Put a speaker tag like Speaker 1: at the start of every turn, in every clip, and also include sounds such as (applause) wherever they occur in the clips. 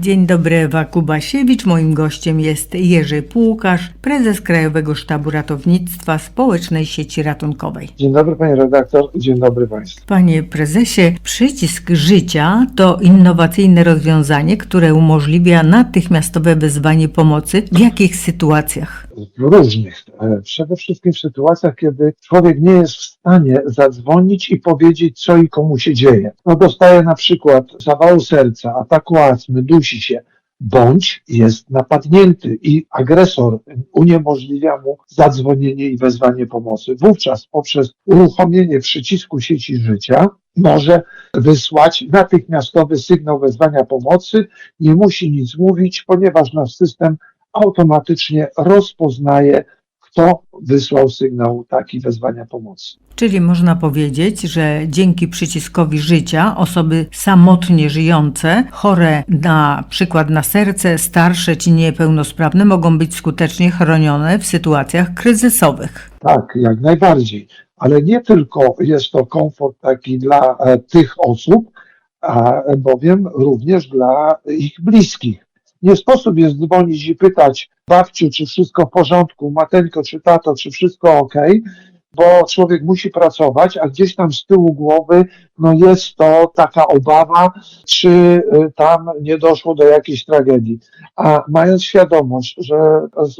Speaker 1: Dzień dobry, Ewa Kubasiewicz. Moim gościem jest Jerzy Płukarz, prezes Krajowego Sztabu Ratownictwa Społecznej Sieci Ratunkowej.
Speaker 2: Dzień dobry panie redaktor, dzień dobry państwu.
Speaker 1: Panie prezesie, przycisk życia to innowacyjne rozwiązanie, które umożliwia natychmiastowe wezwanie pomocy. W jakich sytuacjach?
Speaker 2: Różnych. E, Przede wszystkim w sytuacjach, kiedy człowiek nie jest w stanie zadzwonić i powiedzieć, co i komu się dzieje. No dostaje na przykład zawału serca, ataku astmy, dusi się, bądź jest napadnięty i agresor uniemożliwia mu zadzwonienie i wezwanie pomocy. Wówczas poprzez uruchomienie przycisku sieci życia może wysłać natychmiastowy sygnał wezwania pomocy, nie musi nic mówić, ponieważ nasz system automatycznie rozpoznaje, kto wysłał sygnał taki wezwania pomocy.
Speaker 1: Czyli można powiedzieć, że dzięki przyciskowi życia osoby samotnie żyjące, chore na przykład na serce, starsze czy niepełnosprawne mogą być skutecznie chronione w sytuacjach kryzysowych.
Speaker 2: Tak, jak najbardziej. Ale nie tylko jest to komfort taki dla e, tych osób, a bowiem również dla ich bliskich. Nie sposób jest dzwonić i pytać babciu, czy wszystko w porządku, mateńko, czy tato, czy wszystko ok, bo człowiek musi pracować, a gdzieś tam z tyłu głowy no jest to taka obawa, czy y, tam nie doszło do jakiejś tragedii. A mając świadomość, że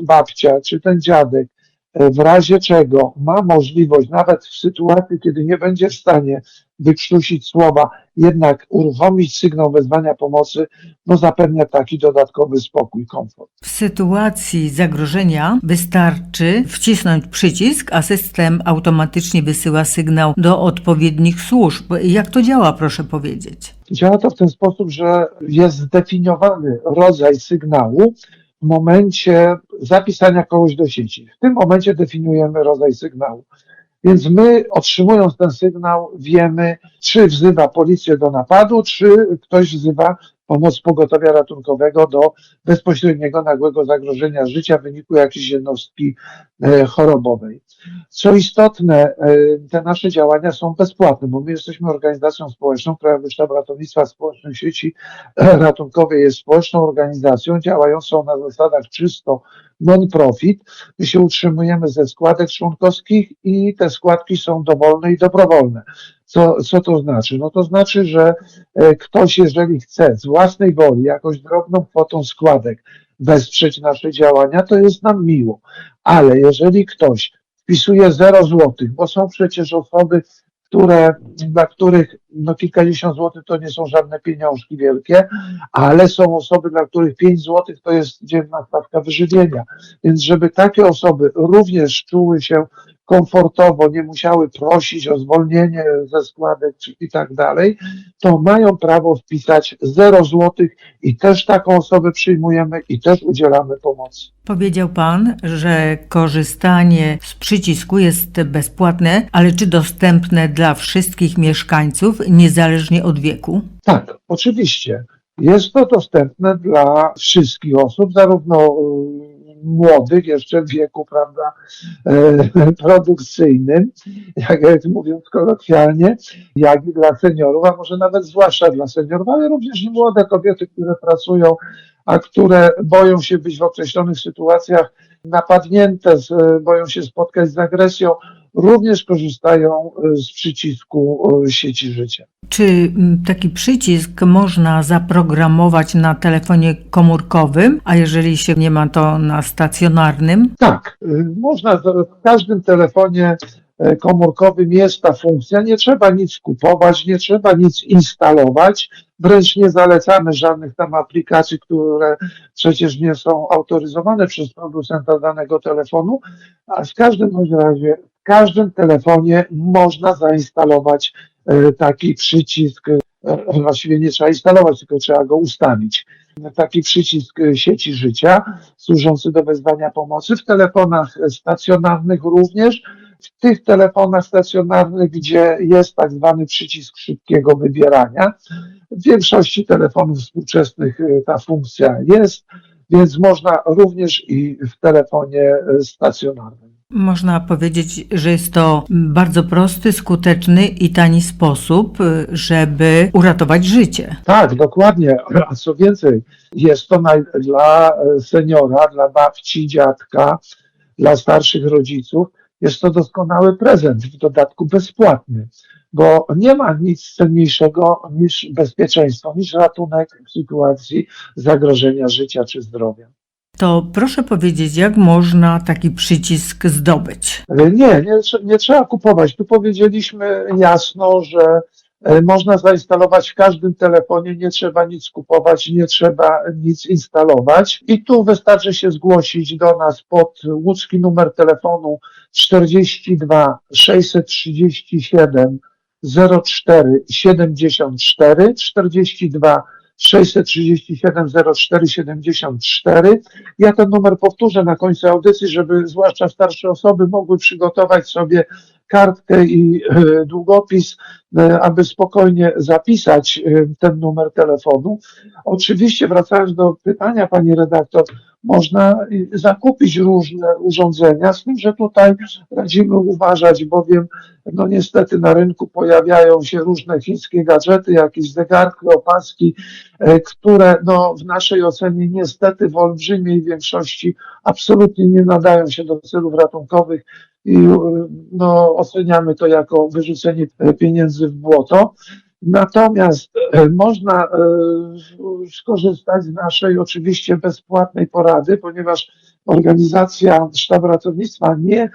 Speaker 2: babcia, czy ten dziadek, w razie czego ma możliwość, nawet w sytuacji, kiedy nie będzie w stanie wykrztusić słowa, jednak uruchomić sygnał wezwania pomocy, no zapewnia taki dodatkowy spokój, komfort.
Speaker 1: W sytuacji zagrożenia wystarczy wcisnąć przycisk, a system automatycznie wysyła sygnał do odpowiednich służb. Jak to działa, proszę powiedzieć?
Speaker 2: Działa to w ten sposób, że jest zdefiniowany rodzaj sygnału momencie zapisania kogoś do sieci. W tym momencie definiujemy rodzaj sygnału. Więc my, otrzymując ten sygnał, wiemy, czy wzywa policję do napadu, czy ktoś wzywa pomoc pogotowia ratunkowego do bezpośredniego nagłego zagrożenia życia w wyniku jakiejś jednostki e, chorobowej. Co istotne, e, te nasze działania są bezpłatne, bo my jesteśmy organizacją społeczną, Krajowy Sztab Ratownictwa Społecznej Sieci Ratunkowej jest społeczną organizacją działającą na zasadach czysto non-profit. My się utrzymujemy ze składek członkowskich i te składki są dowolne i dobrowolne. Co, co to znaczy? No to znaczy, że e, ktoś, jeżeli chce z własnej woli jakąś drobną kwotą składek wesprzeć nasze działania, to jest nam miło. Ale jeżeli ktoś wpisuje 0 złotych, bo są przecież osoby, które, dla których no kilkadziesiąt złotych to nie są żadne pieniążki wielkie, ale są osoby, dla których 5 złotych to jest dzienna stawka wyżywienia. Więc żeby takie osoby również czuły się komfortowo, nie musiały prosić o zwolnienie ze składek i tak dalej, to mają prawo wpisać 0 złotych i też taką osobę przyjmujemy i też udzielamy pomocy.
Speaker 1: Powiedział Pan, że korzystanie z przycisku jest bezpłatne, ale czy dostępne dla wszystkich mieszkańców, niezależnie od wieku?
Speaker 2: Tak, oczywiście. Jest to dostępne dla wszystkich osób, zarówno y, młodych, jeszcze w wieku, prawda, e, produkcyjnym, jak, jak mówiąc kolokwialnie, jak i dla seniorów, a może nawet zwłaszcza dla seniorów, ale również i młode kobiety, które pracują, a które boją się być w określonych sytuacjach napadnięte, z, boją się spotkać z agresją, również korzystają y, z przycisku y, sieci życia.
Speaker 1: Czy mm, taki przycisk można zaprogramować na telefonie komórkowym, a jeżeli się nie ma to na stacjonarnym?
Speaker 2: Tak, y, można w każdym telefonie e, komórkowym jest ta funkcja. Nie trzeba nic kupować, nie trzeba nic instalować. Wręcz nie zalecamy żadnych tam aplikacji, które przecież nie są autoryzowane przez producenta danego telefonu, a w każdym razie w każdym telefonie można zainstalować e, taki przycisk. e, Właściwie nie trzeba instalować, tylko trzeba go ustawić. Taki przycisk e, sieci życia służący do wezwania pomocy w telefonach stacjonarnych również. W tych telefonach stacjonarnych, gdzie jest tak zwany przycisk szybkiego wybierania, w większości telefonów współczesnych e, ta funkcja jest, więc można również i w telefonie e, stacjonarnym.
Speaker 1: Można powiedzieć, że jest to bardzo prosty, skuteczny i tani sposób, żeby uratować życie.
Speaker 2: Tak, dokładnie. A co więcej, jest to dla seniora, dla babci, dziadka, dla starszych rodziców, jest to doskonały prezent, w dodatku bezpłatny, bo nie ma nic cenniejszego niż bezpieczeństwo, niż ratunek w sytuacji zagrożenia życia czy zdrowia.
Speaker 1: To proszę powiedzieć, jak można taki przycisk zdobyć?
Speaker 2: Nie, nie, trze- nie trzeba kupować. Tu powiedzieliśmy jasno, że e, można zainstalować w każdym telefonie, nie trzeba nic kupować, nie trzeba nic instalować. I tu wystarczy się zgłosić do nas pod łódzki numer telefonu 42 637 04 74 42 637 04 74 ja ten numer powtórzę na końcu audycji, żeby zwłaszcza starsze osoby mogły przygotować sobie kartkę i e, długopis, e, aby spokojnie zapisać e, ten numer telefonu. Oczywiście, wracając do pytania pani redaktor, można zakupić różne urządzenia, z tym, że tutaj radzimy uważać, bowiem no niestety na rynku pojawiają się różne chińskie gadżety, jakieś zegarki, opaski, które no, w naszej ocenie niestety w olbrzymiej większości absolutnie nie nadają się do celów ratunkowych i no, oceniamy to jako wyrzucenie e, pieniędzy w błoto. Natomiast e, można e, skorzystać z naszej oczywiście bezpłatnej porady, ponieważ organizacja Sztabu Ratownictwa nie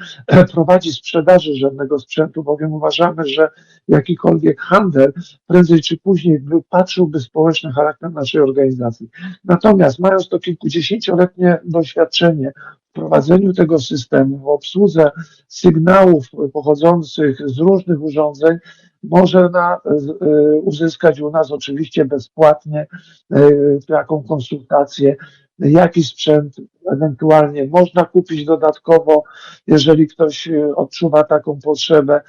Speaker 2: prowadzi sprzedaży żadnego sprzętu, bowiem uważamy, że jakikolwiek handel prędzej czy później wypatrzyłby społeczny charakter naszej organizacji. Natomiast mając to kilkudziesięcioletnie doświadczenie prowadzeniu tego systemu, w obsłudze sygnałów pochodzących z różnych urządzeń, może na, z- y, uzyskać u nas oczywiście bezpłatnie y, taką konsultację, jaki sprzęt ewentualnie można kupić dodatkowo, jeżeli ktoś y, odczuwa taką potrzebę.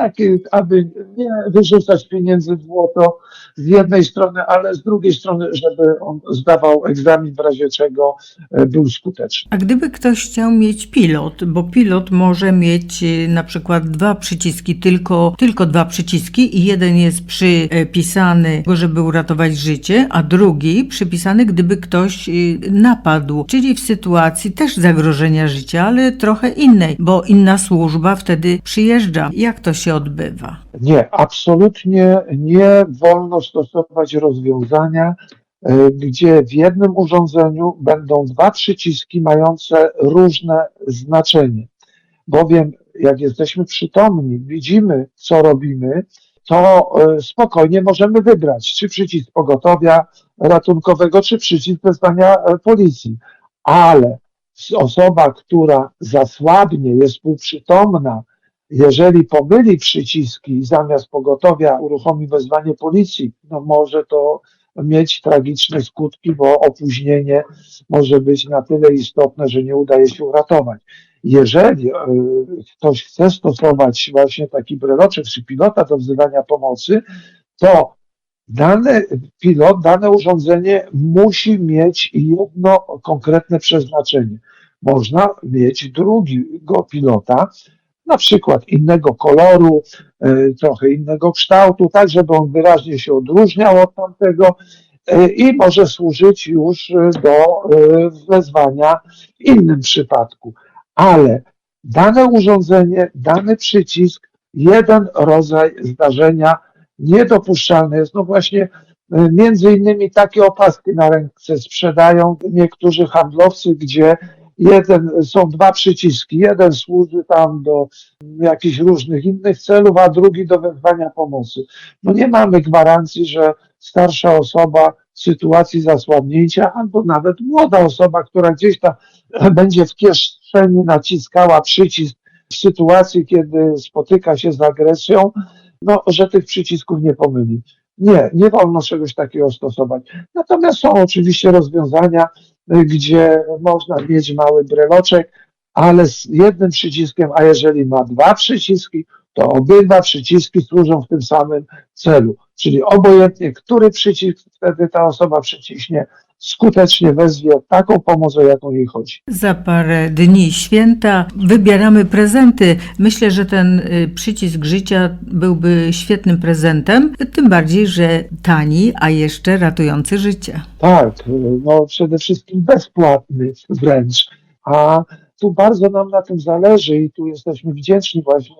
Speaker 2: Taki, aby nie wyrzucać pieniędzy w błoto z jednej strony, ale z drugiej strony, żeby on zdawał egzamin, w razie czego y, był skuteczny.
Speaker 1: A gdyby ktoś chciał mieć pilot, bo pilot może mieć y, na przykład dwa przyciski, tylko, tylko dwa przyciski i jeden jest przypisany, żeby uratować życie, a drugi przypisany, gdyby ktoś y, napadł, czyli w sytuacji też zagrożenia życia, ale trochę innej, bo inna służba wtedy przyjeżdża. Jak to się odbywa?
Speaker 2: Nie, absolutnie nie wolno stosować rozwiązania, y, gdzie w jednym urządzeniu będą dwa przyciski mające różne znaczenie. Bowiem, jak jesteśmy przytomni, widzimy, co robimy, to y, spokojnie możemy wybrać, czy przycisk pogotowia ratunkowego, czy przycisk wezwania e, policji. Ale osoba, która zasłabnie, jest półprzytomna, jeżeli pomyli przyciski i zamiast pogotowia uruchomi wezwanie policji, no może to mieć tragiczne skutki, bo opóźnienie może być na tyle istotne, że nie udaje się uratować. Jeżeli e, ktoś chce stosować właśnie taki breloczek czy pilota do wzywania pomocy, to dany pilot, dane urządzenie musi mieć jedno konkretne przeznaczenie. Można mieć drugiego pilota, na przykład innego koloru, y, trochę innego kształtu, tak żeby on wyraźnie się odróżniał od tamtego y, i może służyć już y, do wezwania w innym przypadku. Ale dane urządzenie, dany przycisk, jeden rodzaj zdarzenia niedopuszczalny jest. No właśnie, między innymi takie opaski na ręce sprzedają niektórzy handlowcy, gdzie jeden, są dwa przyciski. Jeden służy tam do jakichś różnych innych celów, a drugi do wezwania pomocy. No nie mamy gwarancji, że starsza osoba w sytuacji zasłabnięcia, albo nawet młoda osoba, która gdzieś tam (laughs) będzie w kieszeni naciskała przycisk w sytuacji, kiedy spotyka się z agresją, no, że tych przycisków nie pomyli. Nie, nie wolno czegoś takiego stosować. Natomiast są oczywiście rozwiązania, y, gdzie można mieć mały breloczek, ale z jednym przyciskiem, a jeżeli ma dwa przyciski, to obydwa przyciski służą w tym samym celu. Czyli obojętnie, który przycisk wtedy ta osoba przyciśnie, skutecznie wezwie taką pomoc, o jaką jej chodzi.
Speaker 1: Za parę dni święta wybieramy prezenty. Myślę, że ten y, przycisk życia byłby świetnym prezentem, tym bardziej, że tani, a jeszcze ratujący życie.
Speaker 2: Tak, no przede wszystkim bezpłatny wręcz. A tu bardzo nam na tym zależy i tu jesteśmy wdzięczni właśnie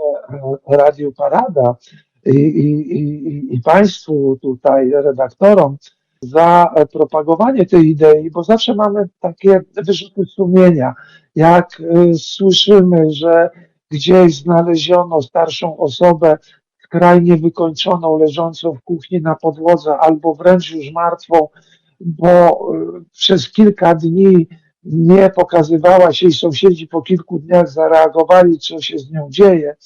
Speaker 2: e, Radiu Parada i, i, i, i Państwu tutaj, redaktorom, za e, propagowanie tej idei, bo zawsze mamy takie wyrzuty sumienia. Jak e, słyszymy, że gdzieś znaleziono starszą osobę skrajnie wykończoną, leżącą w kuchni na podłodze, albo wręcz już martwą, bo y, przez kilka dni nie pokazywała się i sąsiedzi po kilku dniach zareagowali, co się z nią dzieje,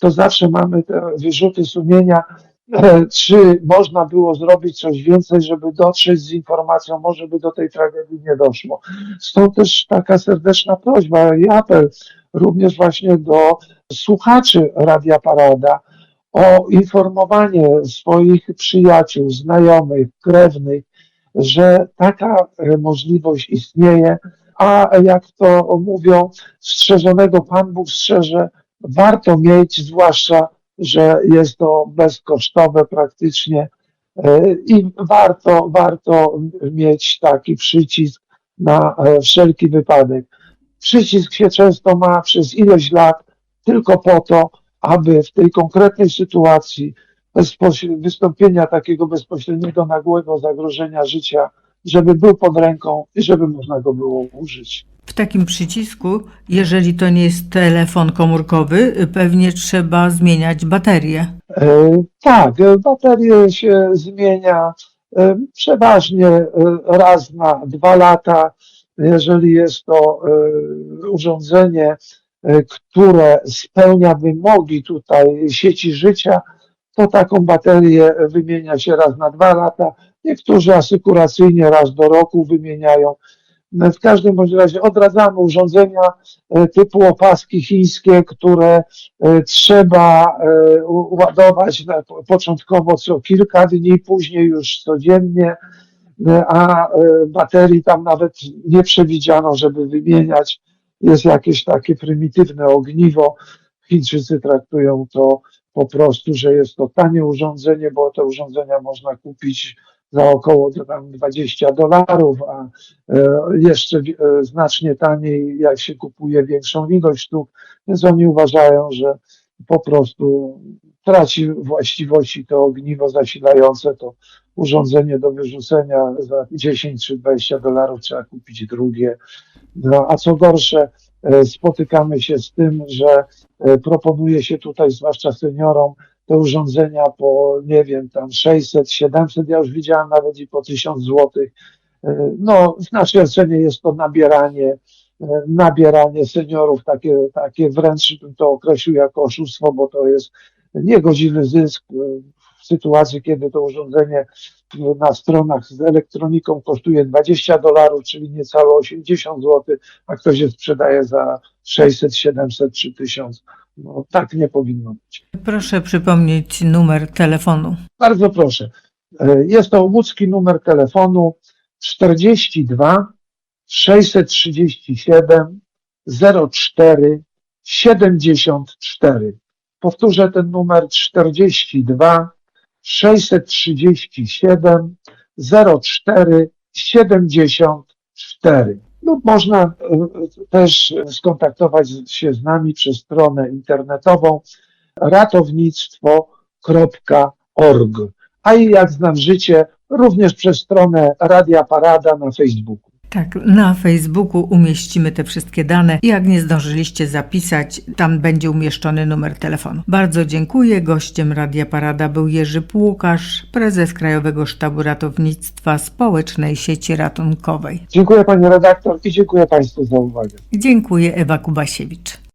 Speaker 2: to zawsze mamy te wyrzuty sumienia, e, (laughs) czy można było zrobić coś więcej, żeby dotrzeć z informacją, może by do tej tragedii nie doszło. Stąd też taka serdeczna prośba i apel również właśnie do słuchaczy Radia Parada o informowanie swoich przyjaciół, znajomych, krewnych, że taka e, możliwość istnieje, a jak to mówią, strzeżonego Pan Bóg strzeże, warto mieć, zwłaszcza, że jest to bezkosztowe praktycznie e, i warto, warto mieć taki przycisk na e, wszelki wypadek. Przycisk się często ma przez ileś lat tylko po to, aby w tej konkretnej sytuacji wystąpienia takiego bezpośredniego, nagłego zagrożenia życia, żeby był pod ręką i żeby można go było użyć.
Speaker 1: W takim przycisku, jeżeli to nie jest telefon komórkowy, pewnie trzeba zmieniać baterię.
Speaker 2: E, Tak, e, baterię się zmienia e, przeważnie raz na dwa lata. Jeżeli jest to urządzenie, które spełnia wymogi tutaj sieci życia, to taką baterię wymienia się raz na dwa lata. Niektórzy asykuracyjnie raz do roku wymieniają. No, W każdym bądź razie odradzamy urządzenia e, typu opaski chińskie, które e, trzeba e, ładować początkowo co kilka dni, później już codziennie, e, a e, baterii tam nawet nie przewidziano, żeby wymieniać. Jest jakieś takie prymitywne ogniwo. Chińczycy traktują to po prostu, że jest to tanie urządzenie, bo te urządzenia można kupić za około tam 20 dolarów, a e, jeszcze e, znacznie taniej, jak się kupuje większą ilość sztuk, więc oni uważają, że po prostu traci właściwości to ogniwo zasilające, to urządzenie do wyrzucenia za 10 czy 20 dolarów trzeba kupić drugie. No, a co gorsze, e, spotykamy się z tym, że proponuje się tutaj, zwłaszcza seniorom, te urządzenia po, nie wiem, tam 600, 700, ja już widziałem nawet i po 1000 złotych. E, No, w naszej ocenie jest to nabieranie, e, nabieranie seniorów, takie, takie wręcz bym to określił jako oszustwo, bo to jest niegodziwy zysk e, w sytuacji, kiedy to urządzenie na stronach z elektroniką kosztuje 20 dolarów, czyli niecałe 80 zł, a ktoś je sprzedaje za 600, 700 czy 1000. No, tak nie powinno być.
Speaker 1: Proszę przypomnieć numer telefonu.
Speaker 2: Bardzo proszę. E, Jest to łódzki numer telefonu 42 637 04 74. Powtórzę ten numer 42 637 04 74. Lub można e, też skontaktować się z nami przez stronę internetową ratownictwo.org. A i jak znam życie, również przez stronę Radia Parada na Facebooku.
Speaker 1: Tak, na Facebooku umieścimy te wszystkie dane. Jak nie zdążyliście zapisać, tam będzie umieszczony numer telefonu. Bardzo dziękuję. Gościem Radia Parada był Jerzy Płukasz, prezes Krajowego Sztabu Ratownictwa Społecznej Sieci Ratunkowej.
Speaker 2: Dziękuję Pani redaktor i dziękuję Państwu za uwagę.
Speaker 1: Dziękuję Ewa Kubasiewicz.